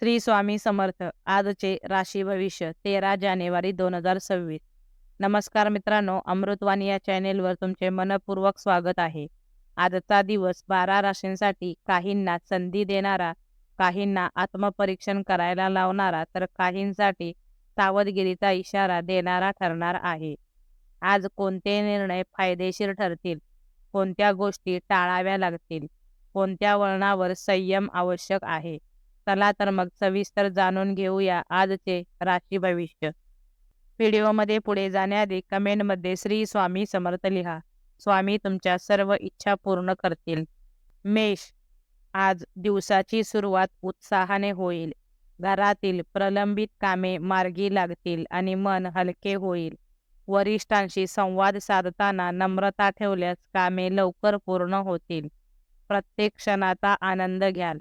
श्री स्वामी समर्थ. आजचे राशी भविष्य तेरा जानेवारी दोन हजार सव्वीस. नमस्कार मित्रांनो अमृतवाणी या चॅनेलवर तुमचे मनपूर्वक स्वागत आहे. आजचा दिवस बारा राशींसाठी काहींना संधी देणारा काहींना आत्मपरीक्षण करायला लावणारा तर काहींसाठी सावधगिरीचा इशारा देणारा ठरणार आहे. आज कोणते निर्णय फायदेशीर ठरतील? कोणत्या गोष्टी टाळाव्या लागतील? कोणत्या वळणावर संयम आवश्यक आहे? चला तर मग सविस्तर जाणून घेऊया आजचे राशी भविष्य. व्हिडिओमध्ये पुढे जाण्याआधी कमेंटमध्ये श्री स्वामी समर्थ लिहा. स्वामी तुमच्या सर्व इच्छा पूर्ण करतील. मेष आज दिवसाची सुरुवात उत्साहाने होईल. घरातील प्रलंबित कामे मार्गी लागतील आणि मन हलके होईल. वरिष्ठांशी संवाद साधताना नम्रता ठेवल्यास कामे लवकर पूर्ण होतील. प्रत्येक क्षणाचा आनंद घ्याल.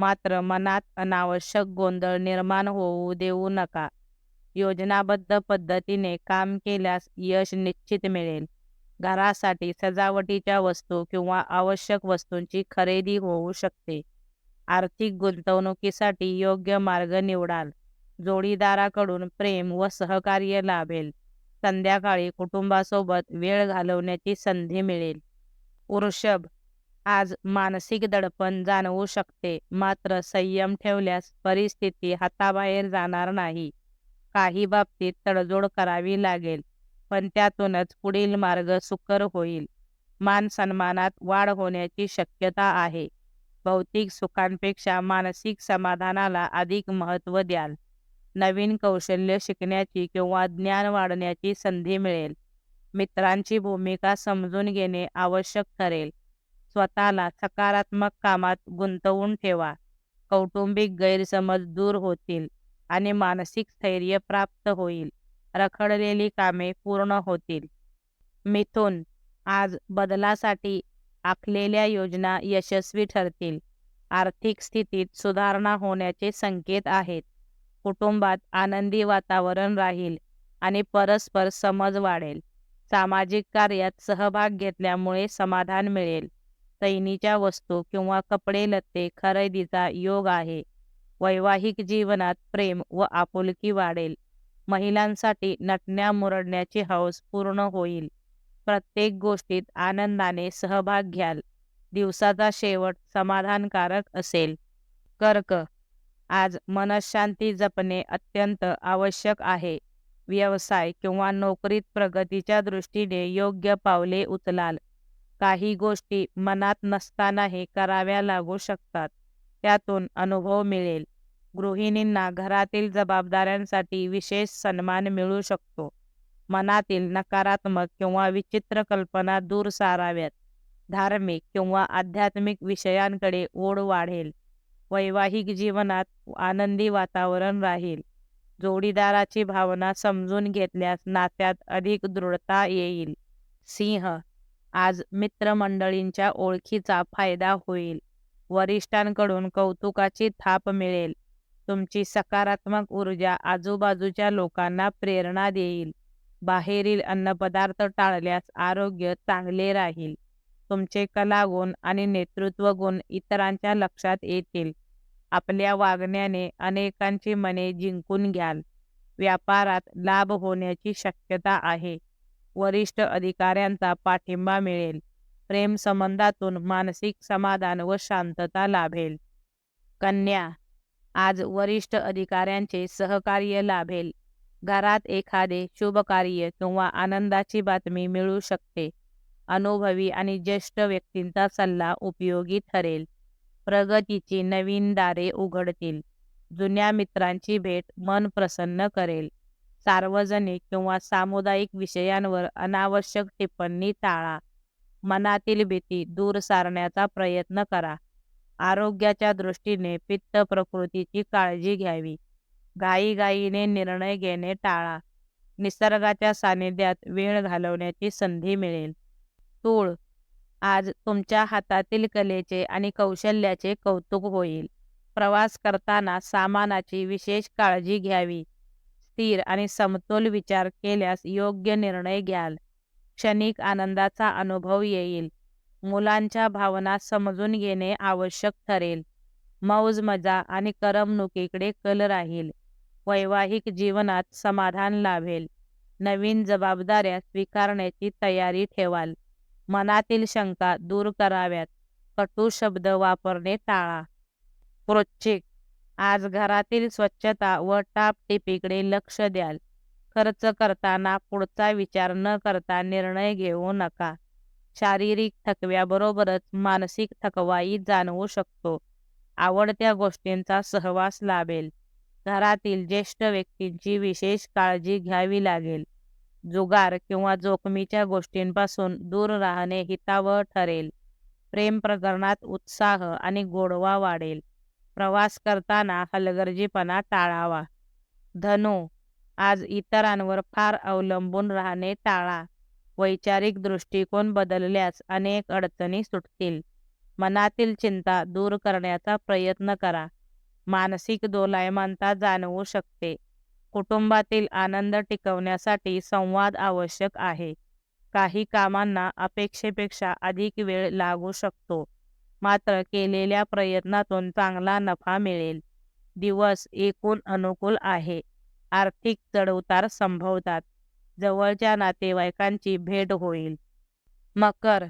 मात्र मनात अनावश्यक गोंधळ निर्माण होऊ देऊ नका. योजनाबद्ध पद्धतीने काम केल्यास यश निश्चित मिळेल. घरासाठी सजावटीच्या वस्तू किंवा आवश्यक वस्तूंची खरेदी होऊ शकते. आर्थिक गुंतवणुकीसाठी योग्य मार्ग निवडाल. जोडीदाराकडून प्रेम व सहकार्य लाभेल. संध्याकाळी कुटुंबासोबत वेळ घालवण्याची संधी मिळेल. वृषभ आज मानसिक दडपण जाणवू शकते. मात्र संयम ठेवल्यास परिस्थिती हाताबाहेर जाणार नाही. काही बाबतीत तडजोड करावी लागेल पण त्यातूनच पुढील मार्ग सुकर होईल. मान सन्मानात वाढ होण्याची शक्यता आहे. भौतिक सुखांपेक्षा मानसिक समाधानाला अधिक महत्त्व द्याल. नवीन कौशल्य शिकण्याची किंवा ज्ञान वाढण्याची संधी मिळेल. मित्रांची भूमिका समजून घेणे आवश्यक ठरेल. स्वतःला सकारात्मक कामात गुंतवून ठेवा. कौटुंबिक गैरसमज दूर होतील आणि मानसिक स्थैर्य प्राप्त होईल. रखडलेली कामे पूर्ण होतील. मिथुन आज बदलासाठी आखलेल्या योजना यशस्वी ठरतील. आर्थिक स्थितीत सुधारणा होण्याचे संकेत आहेत. कुटुंबात आनंदी वातावरण राहील आणि परस्पर समज वाढेल. सामाजिक कार्यात सहभाग घेतल्यामुळे समाधान मिळेल. सैनीच्या वस्तू किंवा कपडे लत्ते खरेदीचा योग आहे. वैवाहिक जीवनात प्रेम व आपुलकी वाढेल. महिलांसाठी नटण्या मुरडण्याची हौस पूर्ण होईल. प्रत्येक गोष्टीत आनंदाने सहभाग घ्याल. दिवसाचा शेवट समाधानकारक असेल. कर्क. आज मनशांती जपणे अत्यंत आवश्यक आहे. व्यवसाय किंवा नोकरीत प्रगतीच्या दृष्टीने योग्य पावले उचलाल. काही गोष्टी मनात नसतानाही कराव्या लागू शकतात. त्यातून अनुभव मिळेल. गृहिणींना घरातील जबाबदाऱ्यांसाठी विशेष सन्मान मिळू शकतो. मनातील नकारात्मक किंवा विचित्र कल्पना दूर साराव्यात. धार्मिक किंवा आध्यात्मिक विषयांकडे ओढ वाढेल. वैवाहिक जीवनात आनंदी वातावरण राहील. जोडीदाराची भावना समजून घेतल्यास नात्यात अधिक दृढता येईल. सिंह आज मित्रमंडळींच्या ओळखीचा फायदा होईल. वरिष्ठांकडून कौतुकाची थाप मिळेल. तुमची सकारात्मक ऊर्जा आजूबाजूच्या लोकांना प्रेरणा देईल. बाहेरील अन्नपदार्थ टाळल्यास आरोग्य चांगले राहील. तुमचे कलागुण आणि नेतृत्व गुण इतरांच्या लक्षात येतील. आपल्या वागण्याने अनेकांची मने जिंकून घ्याल. व्यापारात लाभ होण्याची शक्यता आहे. वरिष्ठ अधिकाऱ्यांचा पाठिंबा मिळेल. प्रेम संबंधातून मानसिक समाधान व शांतता लाभेल. कन्या आज वरिष्ठ अधिकाऱ्यांचे सहकार्य लाभेल. घरात एखादे शुभ कार्य किंवा आनंदाची बातमी मिळू शकते. अनुभवी आणि ज्येष्ठ व्यक्तींचा सल्ला उपयोगी ठरेल. प्रगतीची नवीन दारे उघडतील. जुन्या मित्रांची भेट मन प्रसन्न करेल. सार्वजनिक किंवा सामुदायिक विषयांवर अनावश्यक टिप्पणी टाळा. मनातील भीती दूर सारण्याचा प्रयत्न करा. आरोग्याच्या दृष्टीने पित्त प्रकृतीची काळजी घ्यावी. घाईघाईने निर्णय घेणे टाळा. निसर्गाच्या सानिध्यात वेळ घालवण्याची संधी मिळेल. तूळ. आज तुमच्या हातातील कलेचे आणि कौशल्याचे कौतुक होईल. प्रवास करताना सामानाची विशेष काळजी घ्यावी. स्थिर आणि समतोल विचार केल्यास योग्य निर्णय घ्याल. क्षणिक आनंदाचा अनुभव येईल. मुलांच्या भावना समजून घेणे आवश्यक ठरेल. मौज मजा आणि करमणुकीकडे कल राहील. वैवाहिक जीवनात समाधान लाभेल. नवीन जबाबदाऱ्या स्वीकारण्याची तयारी ठेवाल. मनातील शंका दूर कराव्यात. कटू शब्द वापरणे टाळा. प्रोच्चिक आज घरातील स्वच्छता व टापटिपीकडे लक्ष द्याल. खर्च करताना पुढचा विचार न करता निर्णय घेऊ नका. शारीरिक थकव्याबरोबरच मानसिक थकवाही जाणवू शकतो. आवडत्या गोष्टींचा सहवास लाभेल. घरातील ज्येष्ठ व्यक्तींची विशेष काळजी घ्यावी लागेल. जुगार किंवा जोखमीच्या गोष्टींपासून दूर राहणे हितावह ठरेल. प्रेम प्रकरणात उत्साह आणि गोडवा वाढेल. प्रवास करताना हलगर्जीपणा टाळावा. धनु आज इतरांवर फार अवलंबून राहणे टाळा. वैचारिक दृष्टिकोन बदलल्यास अनेक अडचणी सुटतील. मनातील चिंता दूर करण्याचा प्रयत्न करा. मानसिक दोलायमानता जाणवू शकते. कुटुंबातील आनंद टिकवण्यासाठी संवाद आवश्यक आहे. काही कामांना अपेक्षेपेक्षा अधिक वेळ लागू शकतो. मात्र केलेल्या प्रयत्नातून चांगला नफा मिळेल. दिवस एकूण अनुकूल आहे. आर्थिक चढउतार संभवतात. जवळच्या नातेवाईकांची भेट होईल. मकर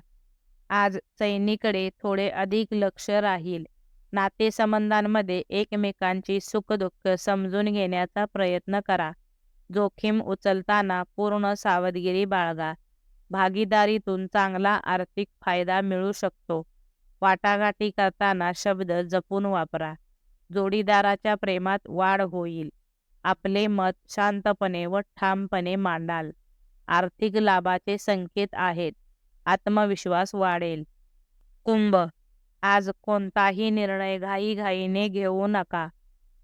आज सैनीकडे थोडे अधिक लक्ष राहील. नातेसंबंधांमध्ये एकमेकांची सुखदुःख समजून घेण्याचा प्रयत्न करा. जोखीम उचलताना पूर्ण सावधगिरी बाळगा. भागीदारीतून चांगला आर्थिक फायदा मिळू शकतो. वाटाघाटी करताना शब्द जपून वापरा. जोडीदाराच्या प्रेमात वाढ होईल. आपले मत शांतपणे व ठामपणे मांडाल. आर्थिक लाभाचे संकेत आहेत. आत्मविश्वास वाढेल. कुंभ. आज कोणताही निर्णय घाईघाईने घेऊ नका.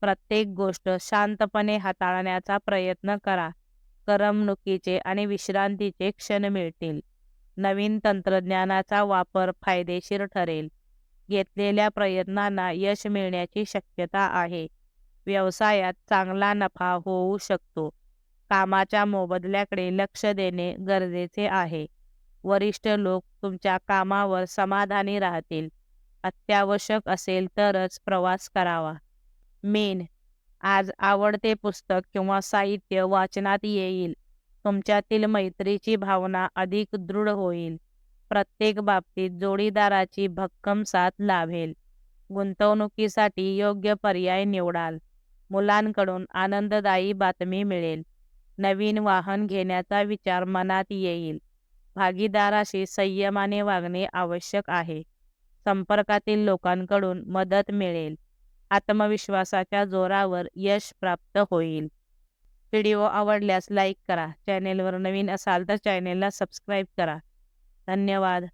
प्रत्येक गोष्ट शांतपणे हाताळण्याचा प्रयत्न करा. करमणुकीचे आणि विश्रांतीचे क्षण मिळतील. नवीन तंत्रज्ञानाचा वापर फायदेशीर ठरेल. घेतलेल्या प्रयत्नांना यश मिळण्याची शक्यता आहे. व्यवसायात चांगला नफा होऊ शकतो. कामाच्या मोबदल्याकडे लक्ष देणे गरजेचे आहे. वरिष्ठ लोक तुमच्या कामावर समाधानी राहतील. अत्यावश्यक असेल तरच प्रवास करावा. मेन. आज आवडते पुस्तक किंवा साहित्य वाचनात येईल. तुमच्यातील मैत्रीची भावना अधिक दृढ होईल. प्रत्येक बाबतीत जोडीदाराची भक्कम साथ लाभेल. गुंतवणुकीसाठी योग्य पर्याय निवडाल. मुलांकडून आनंददायी बातमी मिळेल. नवीन वाहन घेण्याचा विचार मनात येईल. भागीदाराशी संयमाने वागणे आवश्यक आहे. संपर्कातील लोकांकडून मदत मिळेल. आत्मविश्वासाच्या जोरावर यश प्राप्त होईल. व्हिडिओ आवडल्यास लाईक करा. चॅनेलवर नवीन असाल तर चॅनेलला सबस्क्राईब करा. धन्यवाद.